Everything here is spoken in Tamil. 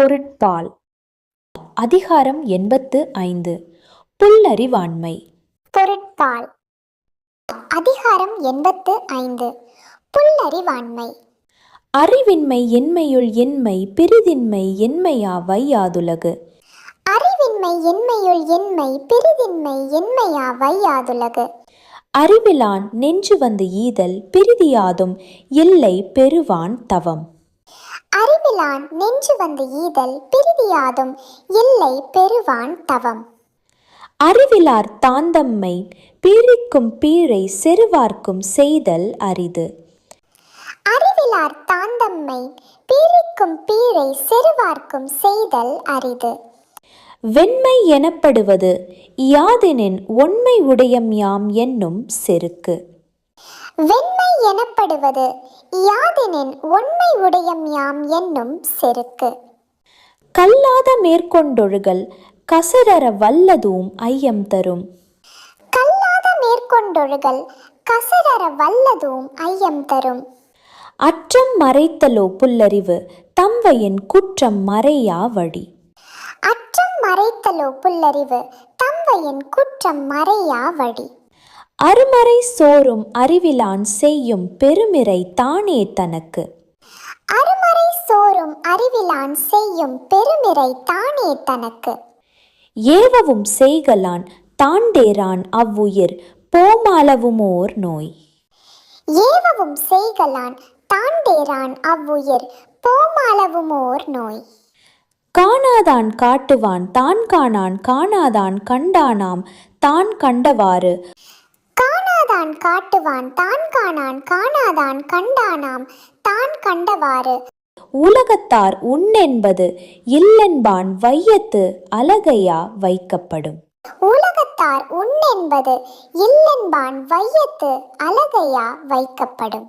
பொருட்பால். அதிகாரம் எண்பத்து ஐந்து. புல்லறிவாண்மை. பொருட்பால். அதிகாரம் எண்பத்து ஐந்து. புல்லறிவாண்மை. அறிவின்மை என்மையுள் என்மை பிரிதின்மை என்மையா வையாதுலகு அறிவின்மை என்மையுள் என்மை பிரிதின்மை என்மையா வையாதுலகு அறிவிலான் நெஞ்சு வந்து ஈதல் பிரிதியாதும் எல்லை பெறுவான் தவம். அறிவிலான் நெஞ்சு வந்து ஈதல் பிரிதியாதும் இல்லை பெறுவான் தவம். அறிவிலார் தாந்தம்மை பீரிக்கும் பீழை செருவார்க்கும் செய்தல் அரிது. அறிவிலார் தாந்தம்மை பீரிக்கும் பீழை செருவார்க்கும் செய்தல் அரிது. வெண்மை எனப்படுவது யாதெனின் ஒண்மை உடையம் யாம் என்னும் செருக்கு. வெண்மை எனப்படுவது யாதெனின் ஒன்மை உடையம் யாம் என்னும் செருக்கு. கல்லாத மேற்கொண்டொழுகல் கசரற வல்லதூம் ஐயம் தரும். கல்லாத மேற்கொண்டொழுகல் கசரற வல்லதும் ஐயம் தரும். அற்றம் மறைத்தலோ புல்லறிவு தம்வையின் குற்றம் மறையா வழி அற்றம் மறைத்தலோ புல்லறிவு தம்வையின் குற்றம் மறையா வழி அருமறை சோறும் அறிவிலான் செய்யும் பெருமிறை தானே தனக்கு. அருமறை சோறும் அறிவிலான் செய்யும் பெருமிறை தானே தனக்கு. ஏவவும் செய்கலான் தாண்டேரான் அவ்வுயிர் போமாளவுமோர் நோய். ஏவவும் செய்கலான் தாண்டேரான் அவ்வுயிர் போமாளவுமோர் நோய். காணாதான் காட்டுவான் தான் காணான் காணாதான் கண்டானாம் தான் கண்டவாறு. காணாதான் காட்டுவான் தான் காணான் காணாதான் கண்டானாம் தான் கண்டவாறு. உலகத்தார் உண்ணென்பது இல்லென்பான் வையத்து அலகையா வைக்கப்படும். உலகத்தார் உண்ணென்பது இல்லென்பான் வையத்து அலகையா வைக்கப்படும்.